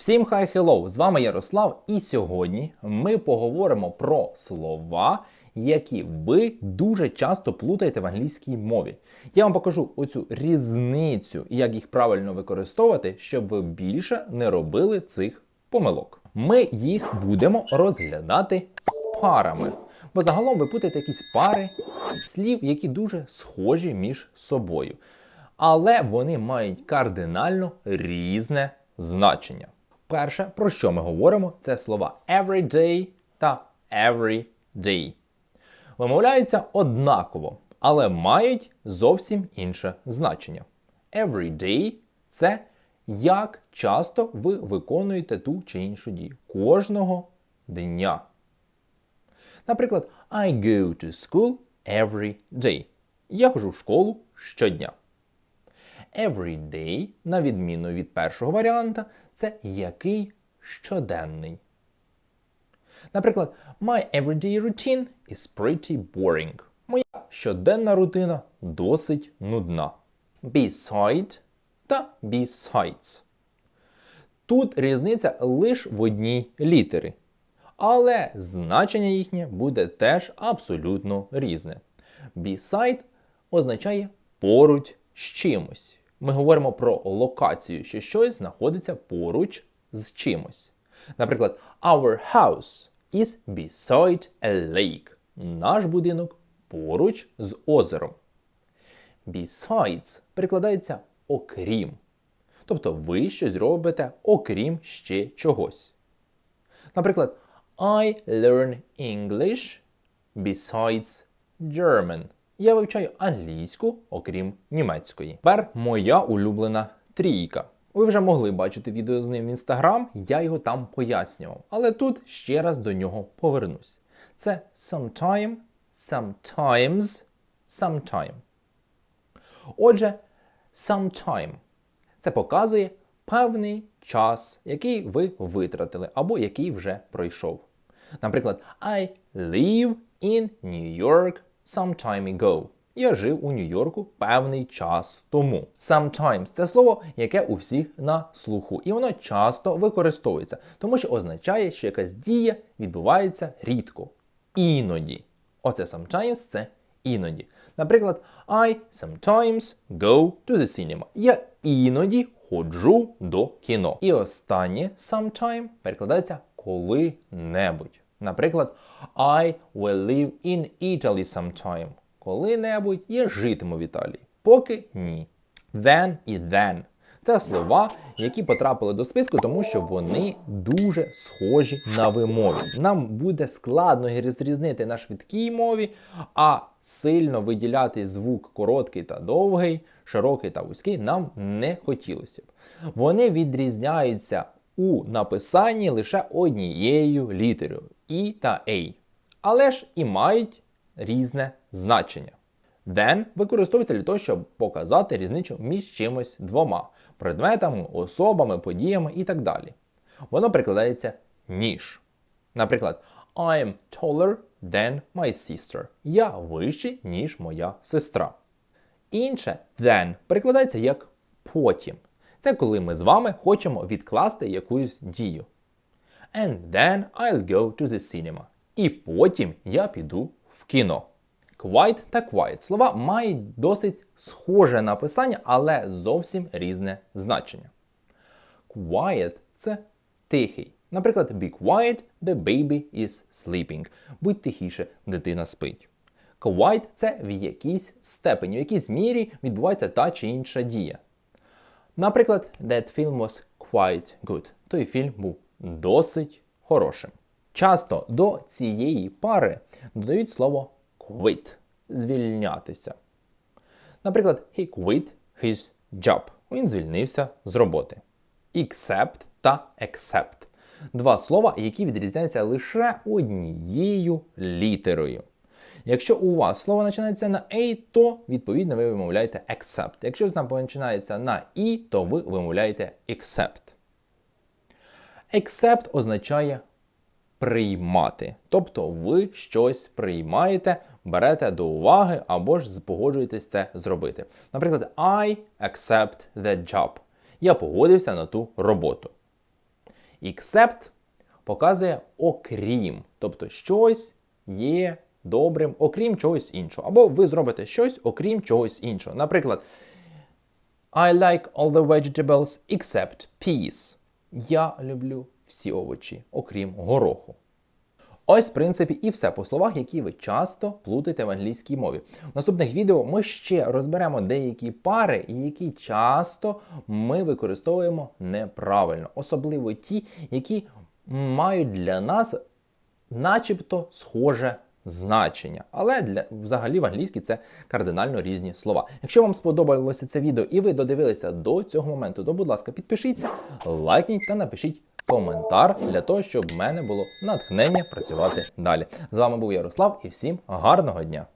Всім хай хеллоу! З вами Ярослав, і сьогодні ми поговоримо про слова, які ви дуже часто плутаєте в англійській мові. Я вам покажу оцю різницю як їх правильно використовувати, щоб ви більше не робили цих помилок. Ми їх будемо розглядати парами. Бо загалом ви путаєте якісь пари слів, які дуже схожі між собою. Але вони мають кардинально різне значення. Перше, про що ми говоримо, це слова everyday та everyday. Вимовляються однаково, але мають зовсім інше значення. Everyday – це як часто ви виконуєте ту чи іншу дію кожного дня. Наприклад, I go to school every day. Я ходжу в школу щодня. Every day, на відміну від першого варіанта, це який щоденний. Наприклад, my everyday routine is pretty boring. Моя щоденна рутина досить нудна. Beside та besides. Тут різниця лише в одній літері. Але значення їхнє буде теж абсолютно різне. Beside означає поруч з чимось. Ми говоримо про локацію, що щось знаходиться поруч з чимось. Наприклад, our house is beside a lake. Наш будинок поруч з озером. Besides перекладається окрім. Тобто ви щось робите окрім ще чогось. Наприклад, I learn English besides German. Я вивчаю англійську, окрім німецької. Тепер моя улюблена трійка. Ви вже могли бачити відео з ним в інстаграм, я його там пояснював. Але тут ще раз до нього повернусь. Це sometime, sometimes, sometime. Отже, sometime це показує певний час, який ви витратили або який вже пройшов. Наприклад, I live in New York some time ago. Я жив у Нью-Йорку певний час тому. Sometimes це слово, яке у всіх на слуху, і воно часто використовується, тому що означає, що якась дія відбувається рідко. Іноді. Оце sometimes це іноді. Наприклад, I sometimes go to the cinema. Я іноді ходжу до кіно. І останнє sometime перекладається коли-небудь. Наприклад, I will live in Italy sometime. Коли-небудь я житиму в Італії. Поки ні. Then і then. Це слова, які потрапили до списку, тому що вони дуже схожі на вимові. Нам буде складно розрізнити на швидкій мові, а сильно виділяти звук короткий та довгий, широкий та вузький нам не хотілося б. Вони відрізняються у написанні лише однією літерою І та A. Але ж і мають різне значення. Then використовується для того, щоб показати різницю між чимось двома предметами, особами, подіями і так далі. Воно прикладається ніж. Наприклад, I am taller than my sister. Я вищий, ніж моя сестра. Інше then перекладається як потім. Це коли ми з вами хочемо відкласти якусь дію. And then I'll go to the cinema. І потім я піду в кіно. Quiet та quiet слова мають досить схоже написання, але зовсім різне значення. Quiet це тихий. Наприклад, be quiet, the baby is sleeping. Будь тихіше, дитина спить. Quiet – це в якійсь степені, в якійсь мірі відбувається та чи інша дія. Наприклад, that film was quite good. Той фільм був досить хорошим. Часто до цієї пари додають слово quit звільнятися. Наприклад, he quit his job. Він звільнився з роботи. Accept та accept два слова, які відрізняються лише однією літерою. Якщо у вас слово починається на A, то відповідно ви вимовляєте accept. Якщо воно починається на I, то ви вимовляєте accept. Accept означає приймати. Тобто ви щось приймаєте, берете до уваги або ж погоджуєтесь це зробити. Наприклад, I accept that job. Я погодився на ту роботу. Except показує окрім, тобто щось є добрим, окрім чогось іншого. Або ви зробите щось, окрім чогось іншого. Наприклад, I like all the vegetables except peas. Я люблю всі овочі, окрім гороху. Ось, в принципі, і все по словах, які ви часто плутаєте в англійській мові. В наступних відео ми ще розберемо деякі пари, які часто ми використовуємо неправильно, особливо ті, які мають для нас начебто схоже значення. Але для взагалі в англійській це кардинально різні слова. Якщо вам сподобалося це відео і ви додивилися до цього моменту, то будь ласка, підпишіться, лайкніть та напишіть коментар для того, щоб в мене було натхнення працювати далі. З вами був Ярослав і всім гарного дня!